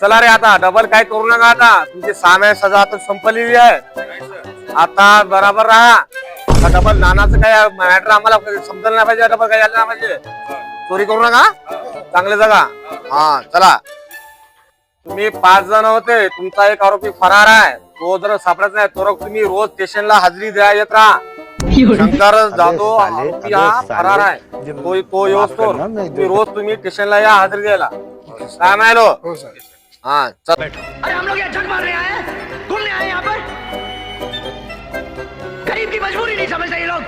चला रे आता डबल काय करू नका आता. तुमची साम्या सजा आता संपलेली आहे. आता बराबर राहा. डबल नानाचं काय मॅटर आम्हाला समजलं नाही पाहिजे डबल काय झालं नाही पाहिजे. चोरी करू नका. चांगले जगा. हा चला. तुम्ही पाच जण होते तुमचा एक आरोपी फरार आहे. तो जर सापडत नाही तो तुम्ही रोज स्टेशनला हजेरी द्या येत राहा. शंकर जाधव आरोपी हा. फरार आहे. तो नाही तुम्ही रोज तुम्ही स्टेशनला या हजेरी द्यायला. काय माहिलो हा चल अरे हम लोग यहाँ ठग मारने आए हैं। घूमने आए यहाँ पर? गरीब की मजबूरी नहीं समझते ये लोग।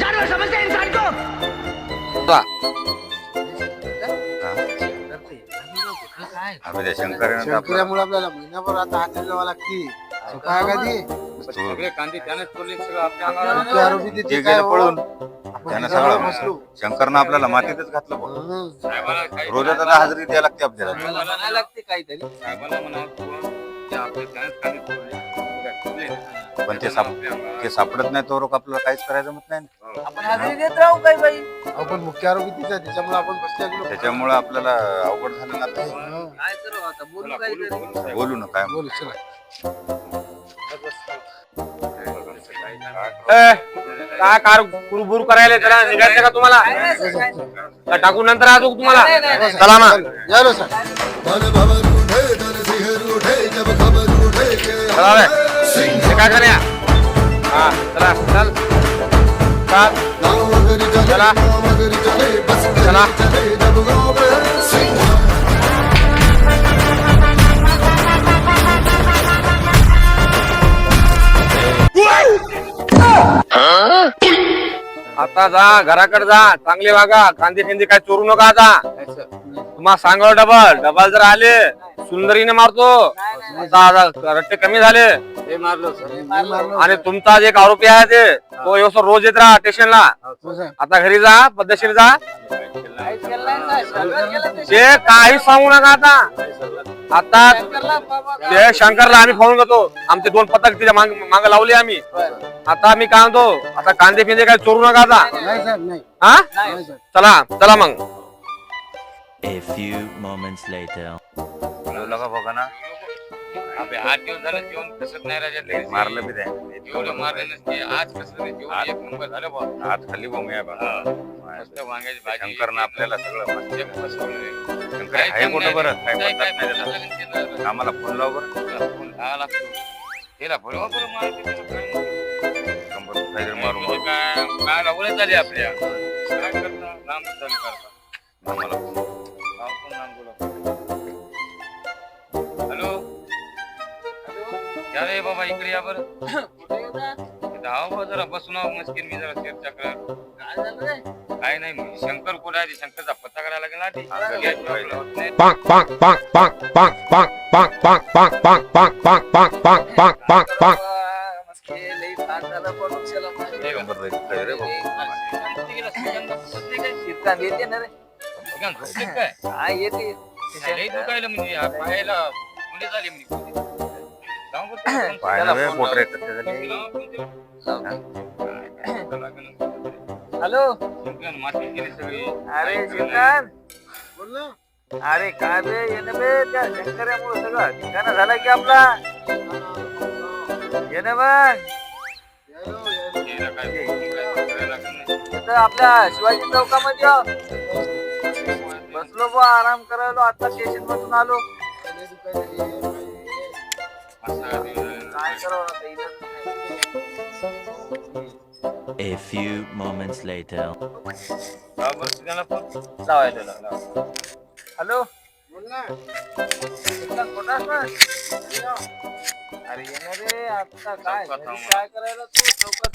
जानवर समझते हैं इंसान को. आम्ही आपलं- शंकरामुळे आपल्याला महिनाभर आता हात लावा लागते काय कधी सगळे कांदे त्याने चोरले सगळं आपल्या मुख्य आरोपी तिथे गेले काय हो? पळून त्यानं सगळं शंकरनं आपल्याला मातीतच घातलं बघ. रोजा त्याला हजेरी द्या लागते आपल्याला. पण ते साप ते सापडत नाही तो रोग आपल्याला काहीच करायचं म्हणत नाही आपण मुख्य आरोग्य तिचा त्याच्यामुळे आपण त्याच्यामुळे आपल्याला अवघड झालं ना बोलू बोलू ना काय बोलू चला. काय कार कुरबुर करायला त्याला निघायचं का तुम्हाला? टाकून नंतर आजू तुम्हाला? चला काय करूया हा चला चल. चल. गाँव अगर चले. चला। गाँव अगर चला। आता जा घराकडे जा चांगले वागा कांदे फिंदे काय चोरू नका आता. तुम्हाला सांगाव डबल डबल जर आले सुंदरीने मारतो. आता आता रट्टे कमी झाले. मारलो आणि तुमचा जे एक आरोपी आहे ते तो व्यवस्थित रोज येत राहा स्टेशनला. हो सर. आता घरी जा पद्धतशीर जा. ते काही सांगू नका आता. आता ते शंकरला आम्ही फोन करतो आमचे दोन पथक तिच्या माग माग लावले आम्ही. आता मी काय म्हणतो आता कांदे फिंदे काय चोरू नका आता. नाही साहेब नाही. हा? नाही सर चला चला मग. A few moments later. बोलू का बघा ना. आठ दिवस झाले जेवण कसत नाही राजा ते मारलं बी एवढं मारलं नसते. आज कसं नाही जेवण एक नंबर झालं बा हात खाली बोंबे आहे बघा मस्त वांग्याची भाजी शंकरनं आपल्याला सगळं मस्त एक फसवलं शंकर आहे कुठं बरं? काय नाही त्याचा आम्हाला फोन लाव बरं. त्याला बरोबर बरं मारते त्याला काय नाही. काहीतरी मारून म्हणजे बघ. काय काय झाली आपल्या. काय करता? लांब चालू करता. आम्हाला फोन या रे बाबा इकडे या बर धाव जरा बसून मस्किन मी जरा शेर चक्र काय नाही शंकर कुठे आहे शंकरचा पत्ता करायला लागला काय येते म्हणजे पाहायला म्हणजे झाली म्हणजे हॅलो. अरे श्रीकांत बोल ना अरे काय बे येणं बे त्या शंकर्यामुळे सगळं ठिकाणा झाला की आपला. येणं मग आपल्या शिवाजी चौकामध्ये. बसलो बा आराम करायलो. आता स्टेशन मधून आलो. काय करावं आता A few moments later. Hello? अरे काय? घरी काय करायला तू? चौकात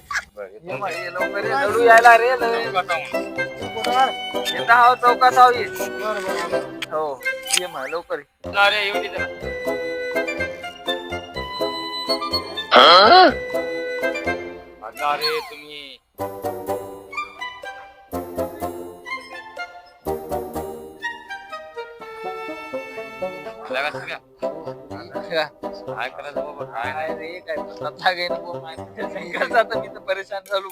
ये ये लवकर ये, यायला रे लय. येता हाव चौकात हाव ये हो ये मग लवकर ये. अरे येऊ दे त्याला आता अरे तुम्ही काय करायचं बाबा काय काय रे काय बुवा, नाही. शंकरचा आता मी तर परेशान झालो.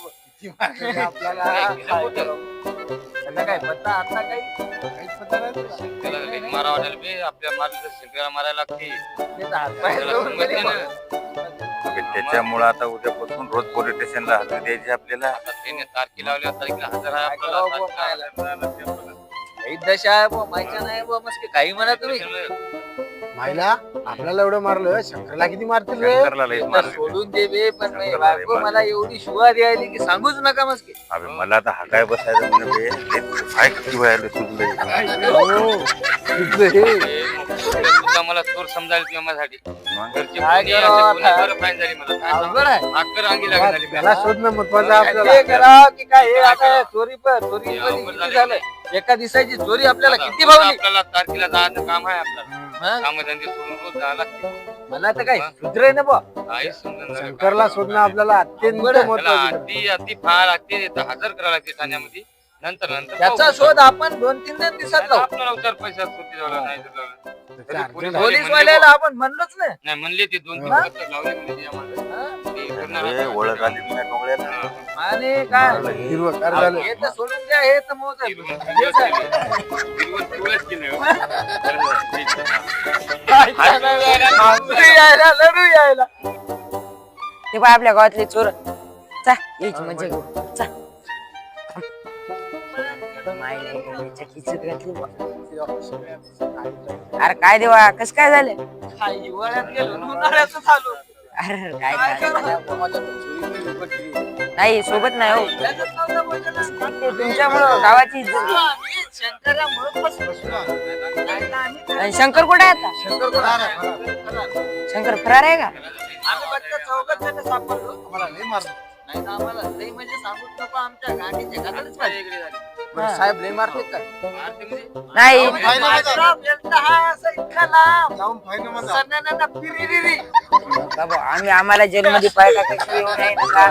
आपल्याला नाही, काय. करावं? पत्ता आता काही काहीच पत्ता नाही तुला. त्याला काही मारा वाटायला बे आपल्या मारलं तर शंकराला मारायला लागते ते तर हातपाय त्याला लावून समजते गेले ना. बघ. अबे, त्याच्यामुळं आता उद्यापासून रोज पोलीस स्टेशनला हजर द्यायची आपल्याला आता त्याने तारखी लावल्या तारखेला हजर आहे काय आपल्याला करावं बुवा, तारखेला काय हजर राहायला लागते आपल्याला. काही दशा आहे बुवा, माहिती नाही बुवा, मस्त काही म्हणा तुम्ही माहिला आपल्याला एवढं मारलं शंकरला किती मारतील रे? शंकरला मारलं. सोडून दे बे पण लई बायको. मला एवढी शिवा द्यायली की सांगूच नका मस्त अबे मला आता हा काय बसायचं म्हणे बे. हे काय किती व्हायला सुचलंय हो. तुझं मला चोर समजायला किंवा माझ्यासाठी. घरचे काय करावं फाईन झाली मला. काय अवघड आहे. सांगू? अक्कर अंगी लागत झाली. त्याला शोधणं महत्वाचं आहे ते आपल्याला. करा की काय? हे आता? चोरी पण चोरी हे पण झालं. झालं एका दिवसाची चोरी आपल्याला किती भावली आपल्याला तारखेला जायचं काम आहे आपल्याला सोडून रोज जायला लागते मला तर काय सुधरे ना बुवा काही समजून झालं शंकरला शोधणं आपल्याला अत्यंत आहे. त्याला महत्वाचं आहे. अति अति फार लागते हजर करावं लागते ठाण्यामध्ये नंतर नंतर त्याचा. शोध आपण दोन तीन दिन दिवसात लावू पैसा सुट्टी जावं नाही तर चार पोलीस जण वाल्याला. आपण म्हणलोच नाही नाही म्हणले ते दोन तीन हा? लावले म्हणजे आम्हाला. ते आता. ओळख आली नाही हा. आणि काय? हिरवंगार झालं. हे तर सोडून द्या हे तर मोज. आहे. हेच आहे. यायला. ते पाय आपल्या गावातले चोर. चा यायची मजा घेऊ. चा मायला याच्या खिचत घातली बुवा. अरे काय देवा कस काय झालं? हा, हिवाळ्यात गेलो आलो अरे काय काय झालं? नाही सोबत नाही हो तुमच्यामुळं गावाची इज्जत. नाही आणि शंकर कुठे आहे आता शंकर कोण आहे? शंकर फरार आहे का आम्ही चौघात सापडलो मला लय मारलं नाही तर आम्हाला लई म्हणजे सांगूच नको आमच्या गाडीच्या गाडीच पाहिजे इकडे झाली. बरं, साहेब लय मारते काय आरती म्हणजे? नाही हा. जाऊन. बाबा आम्ही आम्हाला जेलमध्ये नका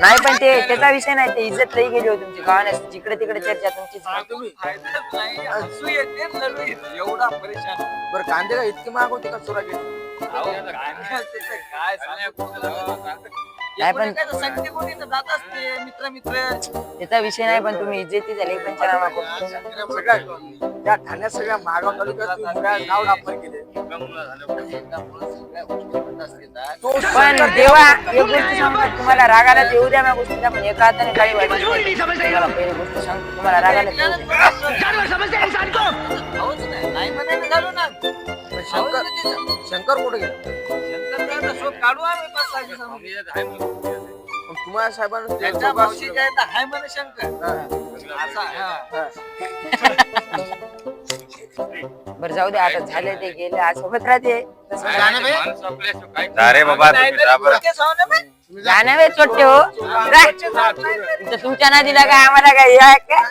नाही पण ते त्याचा विषय नाही ते इज्जत लई गेली हो तुमची. गावाने जिकडे तिकडे चर्चा तुमचीच तुम्ही फायदाच नाही. हसू येते लढू येते. एवढा परेशान. बरं कांदे का इतके महाग होते का चोरा अहो, काय त्याचं काय सांगू? नाही पण- एकोणीसाचं संगती कोणी तर जात असते मित्र मित्र त्याचा विषय नाही पण तुम्ही इज्जती झाली पंचनामा करून. त्या ठाण्यात सगळ्या महागाव तालुक्यात नाव केले असतात. पण देवा एक गोष्ट सांगा तुम्हाला रागाला येऊ द्या त्या गोष्टीला पण एका हाताने काही वाटत नाही. तुम्हाला लोग पहिली गोष्ट सांगतो तुम्हाला रागाला येऊ द्या. जानवर समझते हैं इंसान को भाऊच नाही. नाही म्हणायला झालो ना शंकर. शंकर कुठे गेला शंकरचा शोध काढू आम्ही पाच सहा दिवसांनी. तुम्हाला साहेबांना ते त्याच्या चौघात- मावशीच्या इथं हाय म्हणे शंकर. असा हा. बरं जाऊ दे आता झाले ते गेले आज सोबत राहते. काय जा रे बाबा तुम्ही तरी जा बरं. हो. राह. इथं तुमच्या नादीला काय आम्हाला काय हे आहे का?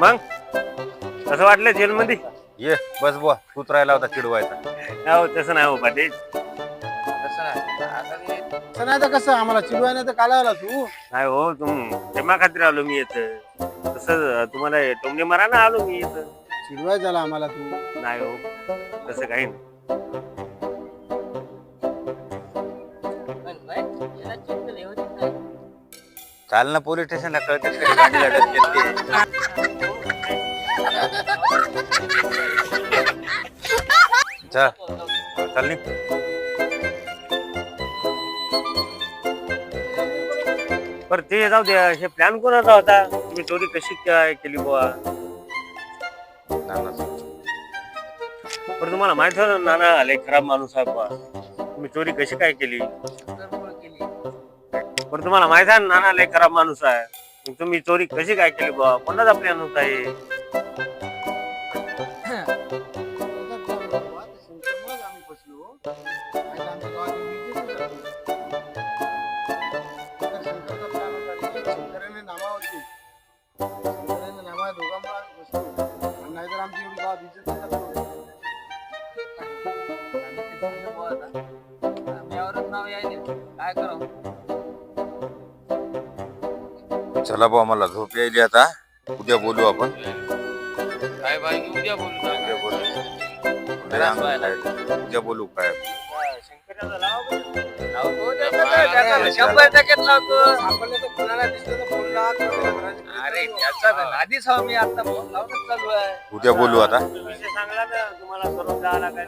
मग? कसं वाटलं जेलमध्ये? ये बस बुवा तूच राहिला होता चिडवायचा. हो तसं नाही हो पाटील. तसं नाही. असं तर कसं आम्हाला चिडवाय नाही तर काला आला तू? नाही हो तुम प्रेमा खातीर आलो मी येत तसं तुम्हाला टोमणे मारा ना आलो मी येत चिडवाय झाला आम्हाला तू. नाही हो तसं काही नाही. चाल ना पोलीस स्टेशनला कळते गाडीला डसकेत निघ बरं ते जाऊ द्या. हे प्लॅन कोणाचा होता? तुम्ही चोरी कशी काय केली बुवा? नाना. बरं तुम्हाला माहीत होतं ना नाना लय खराब माणूस आहे बुवा. तुम्ही चोरी कशी काय केली. बरं तुम्हाला माहीत आहे नाना लय खराब माणूस आहे. मग तुम्ही चोरी कशी काय केली बुवा? कोणाचा प्लॅन होता हे? काय करावं चला भाऊ मला झोप यायली आता. उद्या बोलू आपण. काय पाहिजे उद्या बोलू उद्या काय? बोलू. उद्या बोलू. काय शंभर टक्क्यात लावतो. कोणाला फोन अरे त्याचा आधीच हवा मी आता. फोन लावूनच चालू आहे. उद्या बोलू आता. विषय सांगला ना तुम्हाला सर्व जायला काय